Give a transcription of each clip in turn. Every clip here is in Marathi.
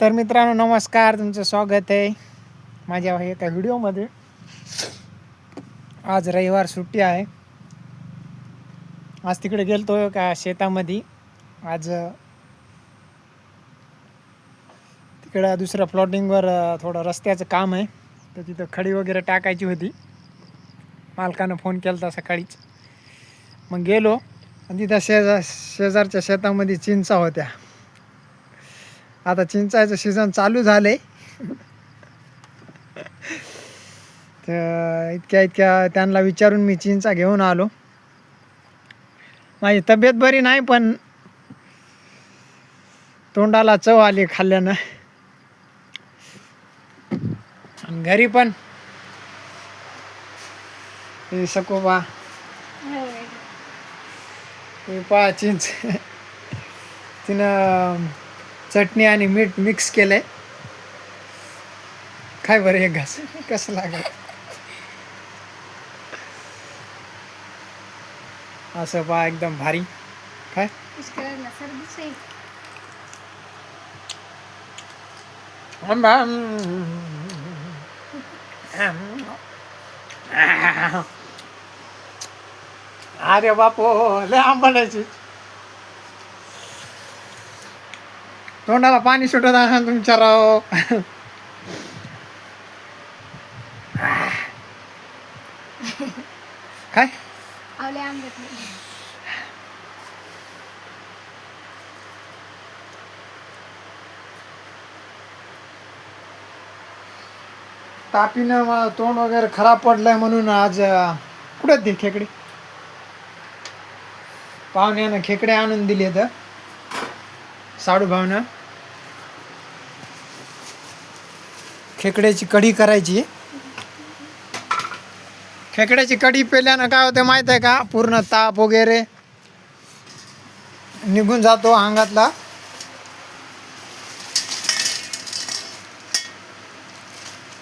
तर मित्रांनो नमस्कार. तुमचं स्वागत आहे माझ्या एका व्हिडिओमध्ये. आज रविवार सुट्टी आहे. आज तिकडे गेलतो का शेतामध्ये. आज तिकडं दुसऱ्या प्लॉटिंगवर थोडं रस्त्याचं काम आहे. तर तिथं खडी वगैरे टाकायची होती. मालकानं फोन केला होता सकाळीच. मग गेलो. आणि तिथं शेजार शेजारच्या शेतामध्ये चिंचा होत्या. आता चिंचाचं सीझन चालू झालंय. तर इतक्या इतक्या त्यांना विचारून मी चिंचा घेऊन आलो. माझी तब्येत बरी नाही पण तोंडाला चव आली खाल्ल्यानं. आणि घरी पण. सकोबा हे पहा चिंच. तिनं चटणी आणि मीठ मिक्स केलंय. काय बरं एक घास. कसं लागलं? असं पहा एकदम भारी. काय आंबा अरे बापो लय आंबाड्याची तोंडाला पाणी सुटत असेल तुमच्या राव? काय. तापीनं तोंड वगैरे खराब पडलंय म्हणून आज कुठं ते खेकडे? पाहुण्यानं खेकडे आणून दिले तर साडू खेकड्याची कढी करायची. खेकड्याची कढी पेल्यानं काय होतं माहीत आहे का? पूर्ण ताप वगैरे निघून जातो अंगातला.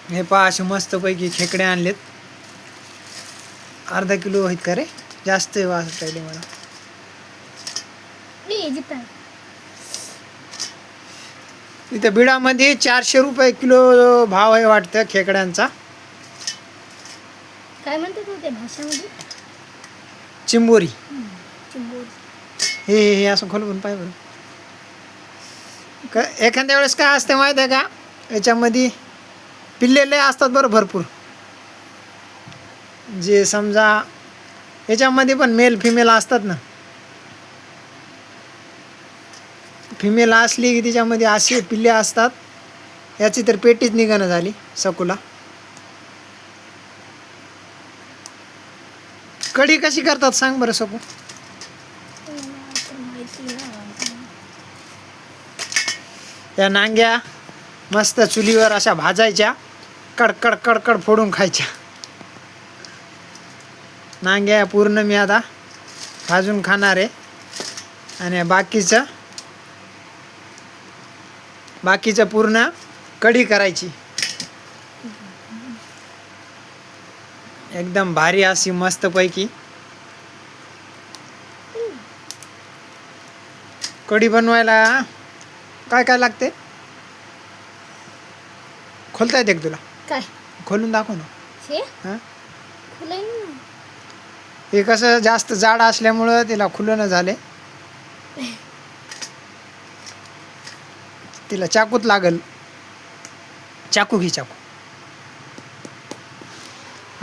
हे पहा असे मस्तपैकी खेकडे आणलेत. अर्धा किलो आहेत का रे? जास्त आहे वाजत राहिले मला. इथे बिडामध्ये चारशे रुपये किलो भाव आहे वाटतं खेकड्यांचा. काय म्हणतात हो त्या भाषामध्ये? चिंबोरी. हे हे हे असं खोलून पाय बरं. क एखाद्या वेळेस काय असते माहीत आहे का? याच्यामध्ये पिल्लेले असतात बरं भरपूर. जे समजा याच्यामध्ये पण मेल फिमेल असतात ना. फिमेल असली की तिच्यामध्ये असे पिल्ले असतात याची तर पेटीच निघाणं झाली सकुला. कढी कशी करतात सांग बरं सकू. या नांग्या मस्त चुलीवर अशा भाजायच्या कडकड कडकड फोडून खायच्या. नांग्या पूर्ण मी आता भाजून खाणार आहे. आणि बाकीचं बाकीचं पूर्ण कढी करायची. एकदम भारी अशी मस्तपैकी. कढी बनवायला काय काय लागते? खोलता येते का तुला? काय? खोलून दाखव ना. हां? हे? कसं जास्त जाड असल्यामुळं तिला खुलं झाले. तिला चाकूत लागल. चाकू घे चाकू.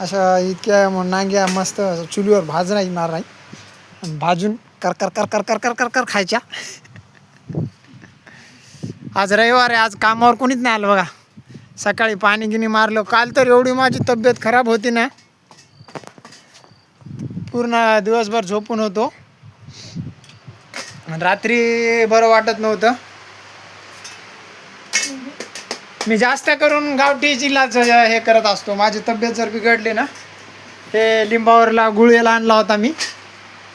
असं इतक्या नांग्या मस्त चुलीवर चुलीवर नाही मार नाही भाजून कर कर कर कर कर कर कर कर खायच्या. आज रविवार आहे आज कामावर कोणीच नाही आलं बघा. सकाळी पाणी गिनी मारलं काल तर एवढी माझी तब्येत खराब होती ना. पूर्ण दिवसभर झोपून होतो. आणि रात्री बरं वाटत नव्हतं. मी जास्त करून गावठी चिलाच हे करत असतो. माझी तब्येत जर बिघडली ना ते लिंबावरला गुळेला आणला होता मी.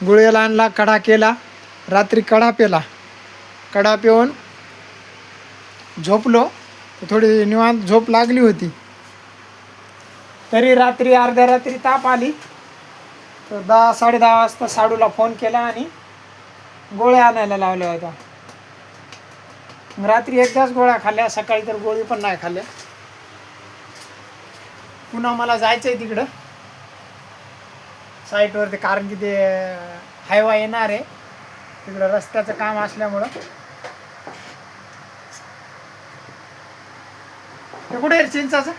गुळेला आणला कडा केला रात्री कडा पेला. कडा पिऊन झोपलो. थोडी निवांत झोप लागली होती. तरी रात्री अर्ध्या रात्री ताप आली. तर दहा साडे दहा वाजता साडूला फोन केला आणि गोळ्या आणायला लावल्या होत्या. रात्री एकदाच गोळ्या खाल्ल्या सकाळी तर गोळी पण नाही खाल्ल्या. पुन्हा मला जायचं आहे तिकडं साईटवरती कारण की ते हायवा येणार आहे. तिकडं रस्त्याचं काम असल्यामुळं. ते कुठे आहे चिंचाचं?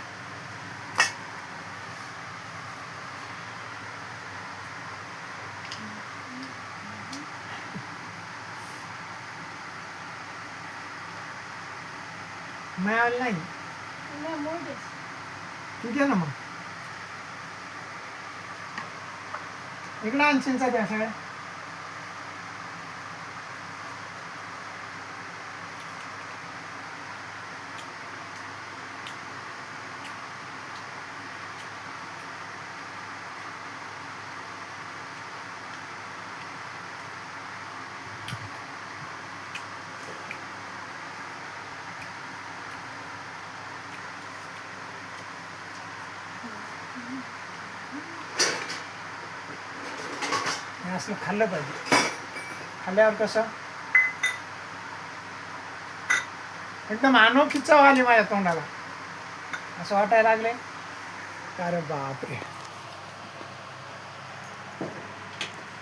मिळालं नाही. तू घे ना मग. इकडं आण चिंचा द्या सगळ्या? हे खाल्लं पाहिजे. खाल्ल्यावर कसं? एकदम अनोखी चव आली माझ्या तोंडाला. असं वाटायला लागले. अरे बापरे.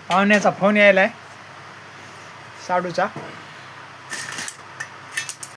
पाहुण्याचा फोन यायलाय. साडूचा.